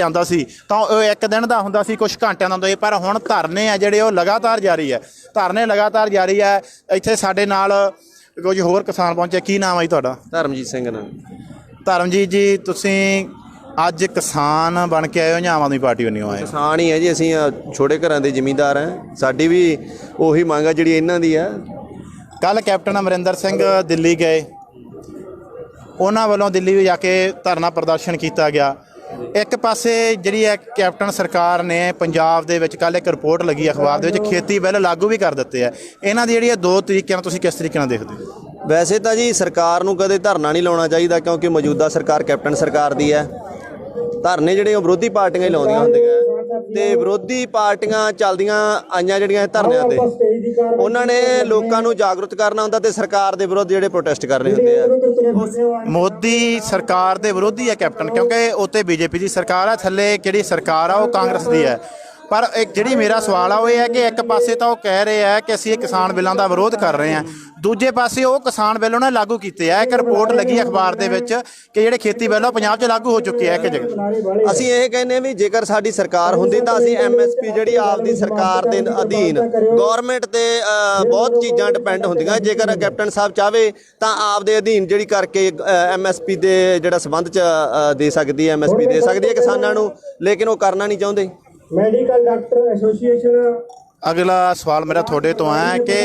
ਜਾਂਦਾ ਸੀ ਤਾਂ ਉਹ ਇੱਕ ਦਿਨ ਦਾ ਹੁੰਦਾ ਸੀ ਕੁਝ ਘੰਟਿਆਂ ਦਾ ਹੁੰਦਾ ਸੀ ਪਰ ਹੁਣ ਧਰਨੇ ਆ ਜਿਹੜੇ ਉਹ ਲਗਾਤਾਰ ਜਾਰੀ ਹੈ। ਧਰਨੇ ਲਗਾਤਾਰ ਜਾਰੀ ਹੈ। ਇੱਥੇ ਸਾਡੇ ਨਾਲ ਕੁਝ ਹੋਰ ਕਿਸਾਨ ਪਹੁੰਚੇ ਕੀ ਨਾਮ ਹੈ ਜੀ ਤੁਹਾਡਾ? ਧਰਮਜੀਤ ਸਿੰਘ ਨਾਲ। ਧਰਮਜੀਤ ਜੀ ਤੁਸੀਂ ਅੱਜ ਕਿਸਾਨ ਬਣ ਕੇ ਆਏ ਹੋ ਜਾਂ ਆਮ ਆਦਮੀ ਪਾਰਟੀ ਵੱਲੋਂ ਆਏ? ਕਿਸਾਨ ਹੀ ਹੈ ਜੀ ਅਸੀਂ ਛੋਟੇ ਘਰਾਂ ਦੇ ਜ਼ਿਮੀਂਦਾਰ ਹਾਂ। ਸਾਡੀ ਵੀ ਉਹੀ ਮੰਗ ਆ ਜਿਹੜੀ ਇਹਨਾਂ ਦੀ ਆ। ਕੱਲ ਕੈਪਟਨ ਅਮਰਿੰਦਰ ਸਿੰਘ ਦਿੱਲੀ ਗਏ। ਉਹਨਾਂ ਵੱਲੋਂ ਦਿੱਲੀ ਵੀ ਜਾ ਕੇ ਧਰਨਾ ਪ੍ਰਦਰਸ਼ਨ ਕੀਤਾ ਗਿਆ। ਇੱਕ ਪਾਸੇ ਜਿਹੜੀ ਹੈ ਕੈਪਟਨ ਸਰਕਾਰ ਨੇ ਪੰਜਾਬ ਦੇ ਵਿੱਚ ਕੱਲ ਇੱਕ ਰਿਪੋਰਟ ਲੱਗੀ ਅਖਬਾਰ ਦੇ ਵਿੱਚ ਖੇਤੀ ਬਿੱਲ ਲਾਗੂ ਵੀ ਕਰ ਦਿੱਤੇ ਆ। ਇਹਨਾਂ ਦੀ ਜਿਹੜੀ ਇਹ ਦੋ ਤਰੀਕਿਆਂ ਨਾਲ ਤੁਸੀਂ ਕਿਸ ਤਰੀਕੇ ਨਾਲ ਦੇਖਦੇ ਹੋ? ਵੈਸੇ ਤਾਂ ਜੀ ਸਰਕਾਰ ਨੂੰ ਕਦੇ ਧਰਨਾ ਨਹੀਂ ਲਾਉਣਾ ਚਾਹੀਦਾ ਕਿਉਂਕਿ ਮੌਜੂਦਾ ਸਰਕਾਰ ਕੈਪਟਨ ਸਰਕਾਰ ਦੀ ਹੈ। ਧਰਨੇ ਜਿਹੜੇ ਉਹ ਵਿਰੋਧੀ ਪਾਰਟੀਆਂ ਹੀ ਲਾਉਂਦੀਆਂ ਹੁੰਦੀਆਂ। ਤੇ ਵਿਰੋਧੀ ਪਾਰਟੀਆਂ ਚੱਲਦੀਆਂ ਆਈਆਂ ਜਿਹੜੀਆਂ ਇਹ ਧਰਨਿਆਂ ਤੇ। ਉਹਨਾਂ ਨੇ ਲੋਕਾਂ ਨੂੰ ਜਾਗਰੂਕ ਕਰਨਾ ਹੁੰਦਾ ਤੇ ਸਰਕਾਰ ਦੇ ਵਿਰੁੱਧ ਜਿਹੜੇ ਪ੍ਰੋਟੈਸਟ ਕਰਨੇ ਹੁੰਦੇ ਆ। ਮੋਦੀ ਸਰਕਾਰ ਦੇ ਵਿਰੋਧੀ ਹੈ, ਕੈਪਟਨ, ਕਿਉਂਕਿ ਉੱਤੇ ਬੀਜੇਪੀ ਦੀ ਸਰਕਾਰ ਆ, ਥੱਲੇ ਜਿਹੜੀ ਸਰਕਾਰ ਆ, ਉਹ ਕਾਂਗਰਸ ਦੀ ਹੈ। ਪਰ ਇੱਕ ਜਿਹੜੀ ਮੇਰਾ ਸਵਾਲ ਆ, ਉਹ ਇਹ ਹੈ ਕਿ ਇੱਕ ਪਾਸੇ ਤਾਂ ਉਹ ਕਹਿ ਰਹੇ ਆ ਕਿ ਅਸੀਂ ਇਹ ਕਿਸਾਨ ਬਿੱਲਾਂ ਦਾ ਵਿਰੋਧ ਕਰ ਰਹੇ ਹਾਂ ਦੂਜੇ ਪਾਸੇ ਉਹ ਕਿਸਾਨ ਬਿੱਲ ਉਹਨਾਂ ਲਾਗੂ ਕੀਤੇ ਆ। ਇੱਕ ਰਿਪੋਰਟ ਲੱਗੀ ਅਖਬਾਰ ਦੇ ਵਿੱਚ ਕਿ ਜਿਹੜੇ ਖੇਤੀ ਬਿੱਲ ਆ ਪੰਜਾਬ 'ਚ ਲਾਗੂ ਹੋ ਚੁੱਕੇ ਆ ਇੱਕ ਜਗ੍ਹਾ। ਅਸੀਂ ਇਹ ਕਹਿੰਦੇ ਹਾਂ ਵੀ ਜੇਕਰ ਸਾਡੀ ਸਰਕਾਰ ਹੁੰਦੀ ਤਾਂ ਅਸੀਂ ਐਮਐਸਪੀ ਜਿਹੜੀ ਆਪਦੀ ਸਰਕਾਰ ਦੇ ਅਧੀਨ ਗਵਰਨਮੈਂਟ ਤੇ ਬਹੁਤ ਚੀਜ਼ਾਂ ਡਿਪੈਂਡ ਹੁੰਦੀਆਂ। ਜੇਕਰ ਕੈਪਟਨ ਸਾਹਿਬ ਚਾਵੇ ਤਾਂ ਆਪਦੇ ਅਧੀਨ ਜਿਹੜੀ ਕਰਕੇ ਐਮਐਸਪੀ ਦੇ ਜਿਹੜਾ ਸਬੰਧ ਚ ਦੇ ਸਕਦੀ ਹੈ ਐਮਐਸਪੀ ਦੇ ਸਕਦੀ ਹੈ ਕਿਸਾਨਾਂ ਨੂੰ। ਲੇਕਿਨ ਉਹ ਕਰਨਾ ਨਹੀਂ ਚਾਹੁੰਦੇ। ਮੈਡੀਕਲ ਡਾਕਟਰ ਐਸੋਸੀਏਸ਼ਨ ਅਗਲਾ ਸਵਾਲ ਮੇਰਾ ਤੁਹਾਡੇ ਤੋਂ ਹੈ ਕਿ